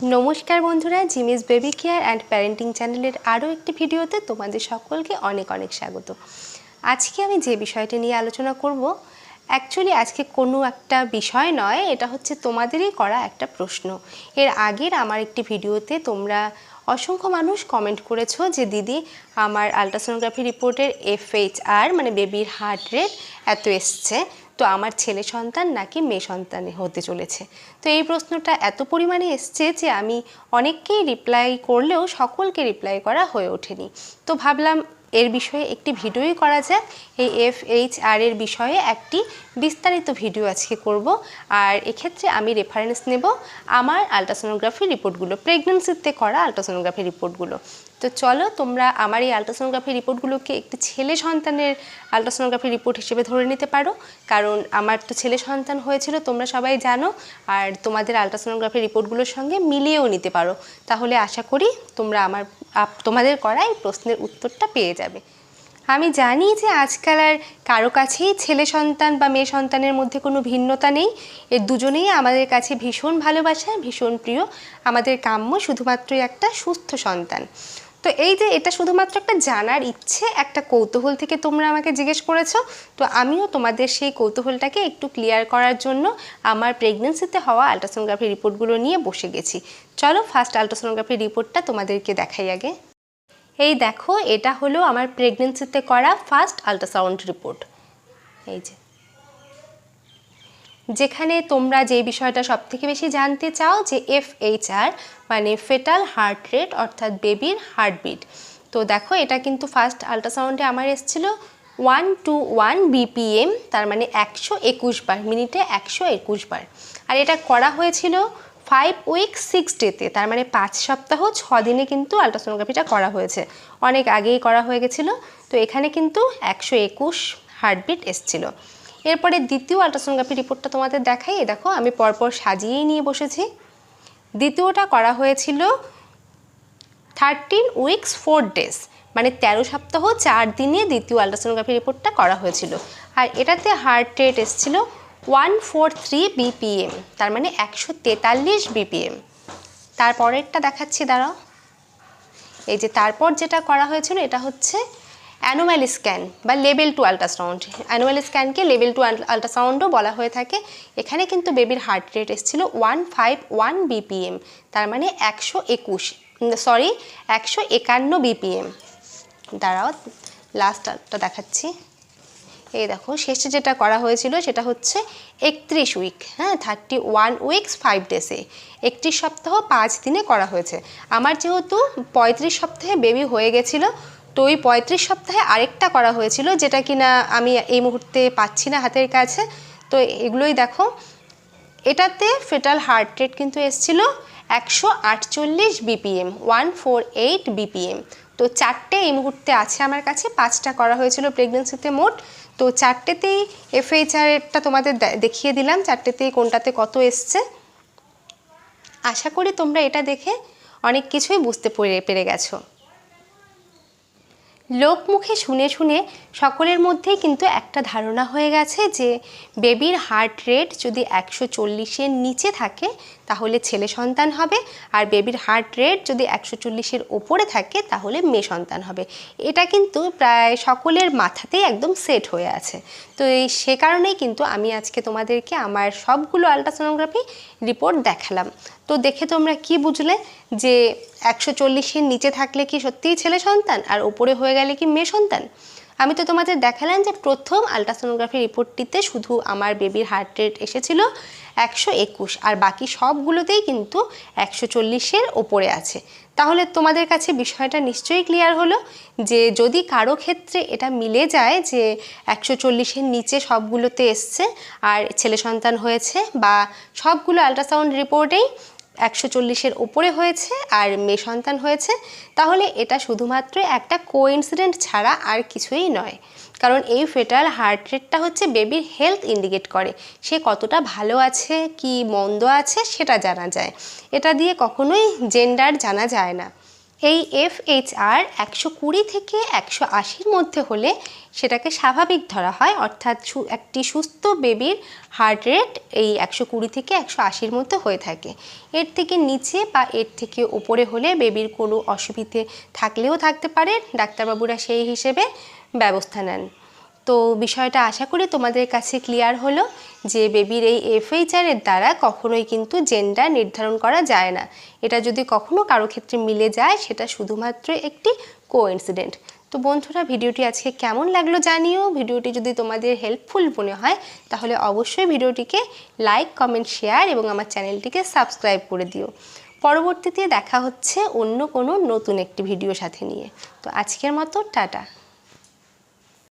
নমস্কার বন্ধুরা, Jimmy's baby care and parenting চ্যানেলের আরও একটি ভিডিওতে তোমাদের সকলকে অনেক অনেক স্বাগত। আজকে আমি যে বিষয়টি নিয়ে আলোচনা করব অ্যাকচুয়ালি আজকে কোনো একটা বিষয় নয়, এটা হচ্ছে তোমাদেরই করা একটা প্রশ্ন। এর আগের আমার একটি ভিডিওতে তোমরা অসংখ্য মানুষ কমেন্ট করেছ যে, দিদি, আমার আলট্রাসোনোগ্রাফি রিপোর্টের এফএইচআর মানে বেবির হার্ট রেট এত এসছে। তো আমার ছেলে সন্তান নাকি মেয়ে সন্তানে হতে চলেছে? তো এই প্রশ্নটা এত পরিমাণে এসছে যে আমি অনেককেই রিপ্লাই করলেও সকলকে রিপ্লাই করা হয়ে ওঠেনি। তো ভাবলাম এর বিষয়ে একটি ভিডিওই করা যাক। এই এফ এইচ আর এর বিষয়ে একটি বিস্তারিত ভিডিও আজকে করব। আর এক্ষেত্রে আমি রেফারেন্স নেব আমার আলট্রাসোনোগ্রাফি রিপোর্টগুলো প্রেগনেন্সিতে করা আলট্রাসোনোগ্রাফি রিপোর্টগুলো তো চলো তোমরা আমার এই আলট্রাসোনোগ্রাফি রিপোর্টগুলোকে একটি ছেলে সন্তানের আলট্রাসোনোগ্রাফি রিপোর্ট হিসেবে ধরে নিতে পারো। কারণ আমার তো ছেলে সন্তান হয়েছিল, তোমরা সবাই জানো। আর তোমাদের আলট্রাসোনোগ্রাফি রিপোর্টগুলোর সঙ্গে মিলিয়েও নিতে পারো। তাহলে আশা করি তোমরা আমার তোমাদের করা এই প্রশ্নের উত্তরটা পেয়ে যাবে। আমি জানি যে আজকাল আর কারও কাছেই ছেলে সন্তান বা মেয়ে সন্তানের মধ্যে কোনো ভিন্নতা নেই। এর দুজনেই আমাদের কাছে ভীষণ ভালোবাসা, ভীষণ প্রিয়। আমাদের কাম্য শুধুমাত্রই একটা সুস্থ সন্তান। তো এই যে এটা শুধুমাত্র একটা জানার ইচ্ছে, একটা কৌতূহল থেকে তোমরা আমাকে জিজ্ঞেস করেছ, তো আমিও তোমাদের সেই কৌতূহলটাকে একটু ক্লিয়ার করার জন্য আমার প্রেগনেন্সিতে হওয়া আলট্রাসোনোগ্রাফি রিপোর্টগুলো নিয়ে বসে গেছি। চলো ফার্স্ট আলট্রাসোনোগ্রাফি রিপোর্টটা তোমাদেরকে দেখাই আগে। এই দেখো, এটা হলো আমার প্রেগনেন্সিতে করা ফার্স্ট আলট্রাসাউন্ড রিপোর্ট এই যে। যেখানে তোমরা যে বিষয়টা সব থেকে বেশি জানতে চাও যে এফএইচআর মানে ফেটাল হার্ট রেট অর্থাৎ বেবির হার্টবিট তো দেখো, এটা কিন্তু ফার্স্ট আলট্রাসাউন্ডে আমার এসেছিল। ওয়ান টু ওয়ান বিপিএম তার মানে একশো একুশ বার, মিনিটে একশো একুশ বার। আর এটা করা হয়েছিল ফাইভ উইক সিক্স ডেতে তার মানে পাঁচ সপ্তাহ, ছ দিনে কিন্তু আলট্রাসোনোগ্রাফিটা করা হয়েছে। অনেক আগেই করা হয়ে গেছিল। তো এখানে কিন্তু একশো একুশ হার্টবিট এসছিল। এরপরে দ্বিতীয় আলট্রাসোনোগ্রাফি রিপোর্টটা তোমাদের দেখাই। দেখো, আমি পরপর সাজিয়েই নিয়ে বসেছি। দ্বিতীয়টা করা হয়েছিল থার্টিন উইকস ফোর ডেজ মানে তেরো সপ্তাহ, চার দিনে দ্বিতীয় আলট্রাসোনোগ্রাফি রিপোর্টটা করা হয়েছিল। আর এটাতে হার্ট রেট এসেছিল ওয়ান ফোর থ্রি বিপিএম তার মানে একশো তেতাল্লিশ বিপিএম তারপরেরটা দেখাচ্ছি, দাঁড়াও। এই যে তারপর যেটা করা হয়েছিল, এটা হচ্ছে অ্যানুয়াল স্ক্যান বা লেভেল টু আলট্রাসাউন্ড। অ্যানুয়াল স্ক্যানকে লেভেল টু আলট্রাসাউন্ডও বলা হয়ে থাকে। এখানে কিন্তু বেবির হার্ট রেট এসেছিল ওয়ান ফাইভ ওয়ান বিপিএম, তার মানে একশো একুশ সরি একশো একান্ন বিপিএম। দাঁড়াও লাস্টটা দেখাচ্ছি। এই দেখো, শেষে যেটা করা হয়েছিল সেটা হচ্ছে একত্রিশ উইক হ্যাঁ থার্টি ওয়ান উইকস ফাইভ ডেসে একত্রিশ সপ্তাহ পাঁচ দিনে করা হয়েছে। আমার যেহেতু পঁয়ত্রিশ সপ্তাহে বেবি হয়ে গেছিল তো ওই পঁয়ত্রিশ সপ্তাহে আরেকটা করা হয়েছিল, যেটা কিনা আমি এই মুহূর্তে পাচ্ছি না হাতের কাছে। তো এগুলোই দেখো। এটাতে ফেটাল হার্ট রেট কিন্তু এসছিল একশো আটচল্লিশ BPM one four eight BPM তো চারটে এই মুহূর্তে আছে আমার কাছে, পাঁচটা করা হয়েছিল প্রেগনেন্সিতে মোট। তো চারটেতেই এফএইচআরটা তোমাদের দেখিয়ে দিলাম চারটেতেই কোনটাতে কত এসছে। আশা করি তোমরা এটা দেখে অনেক কিছুই বুঝতে পেরে পেরে গেছো। লোক মুখে শুনে শুনে সকলের মধ্যেই কিন্তু একটা ধারণা হয়ে গেছে যে বেবির হার্ট রেট যদি একশো চল্লিশের নিচে থাকে, তাহলে ছেলে সন্তান হবে। আর বেবির হার্ট রেট যদি একশো চল্লিশের ওপরে থাকে, তাহলে মেয়ে সন্তান হবে। এটা কিন্তু প্রায় সকলের মাথাতেই একদম সেট হয়ে আছে। তো এই সে কারণেই কিন্তু আমি আজকে তোমাদেরকে আমার সবগুলো আলট্রাসোনোগ্রাফি রিপোর্ট দেখালাম। তো দেখে তোমরা কি বুঝলে যে একশো চল্লিশের নিচে থাকলে কি সত্যিই ছেলে সন্তান আর ওপরে হয়ে গেলে কি মেয়ে সন্তান? আমি তো তোমাদের দেখালাম যে প্রথম আলট্রাসোনোগ্রাফি রিপোর্টটিতে শুধু আমার বেবির হার্ট রেট এসেছিল একশো একুশ আর বাকি সবগুলোতেই কিন্তু একশো চল্লিশের ওপরে আছে। তাহলে তোমাদের কাছে বিষয়টা নিশ্চয়ই ক্লিয়ার হলো যে যদি কারও ক্ষেত্রে এটা মিলে যায় যে একশো চল্লিশের নিচে সবগুলোতে এসছে আর ছেলে সন্তান হয়েছে বা সবগুলো আলট্রাসাউন্ড রিপোর্টেই একশো চল্লিশের ওপরে হয়েছে আর মেয়ে সন্তান হয়েছে, তাহলে এটা শুধুমাত্র একটা কোইন্সিডেন্ট ছাড়া আর কিছুই নয়। কারণ এই ফেটাল হার্ট রেটটা হচ্ছে বেবির হেলথ ইন্ডিকেট করে। সে কতটা ভালো আছে, কি মন্দ আছে, সেটা জানা যায়। এটা দিয়ে কখনোই জেন্ডার জানা যায় না। এই এফএইচআর একশো কুড়ি থেকে একশো আশির মধ্যে হলে সেটাকে স্বাভাবিক ধরা হয়, অর্থাৎ একটি সুস্থ বেবির হার্ট রেট এই একশো কুড়ি থেকে একশো আশির মধ্যে হয়ে থাকে। এর থেকে নিচে বা এর থেকে ওপরে হলে বেবির কোনো অসুবিধে থাকলেও থাকতে পারে, ডাক্তারবাবুরা সেই হিসেবে ব্যবস্থা নেন। তো বিষয়টা আশা করি তোমাদের কাছে ক্লিয়ার হলো যে বেবির এই এফএইচআর এর দ্বারা কখনোই কিন্তু জেন্ডার নির্ধারণ করা যায় না। এটা যদি কখনো কারও ক্ষেত্রে মিলে যায়, সেটা শুধুমাত্র একটি কোইন্সিডেন্ট তো বন্ধুরা, ভিডিওটি আজকে কেমন লাগল জানিও। ভিডিওটি যদি তোমাদের হেল্পফুল মনে হয়, তাহলে অবশ্যই ভিডিওটিকে লাইক কমেন্ট শেয়ার এবং আমার চ্যানেলটিকে সাবস্ক্রাইব করে দিও। পরবর্তীতে দেখা হচ্ছে অন্য কোনো নতুন একটি ভিডিও সাথে নিয়ে। তো আজকের মতো, টাটা।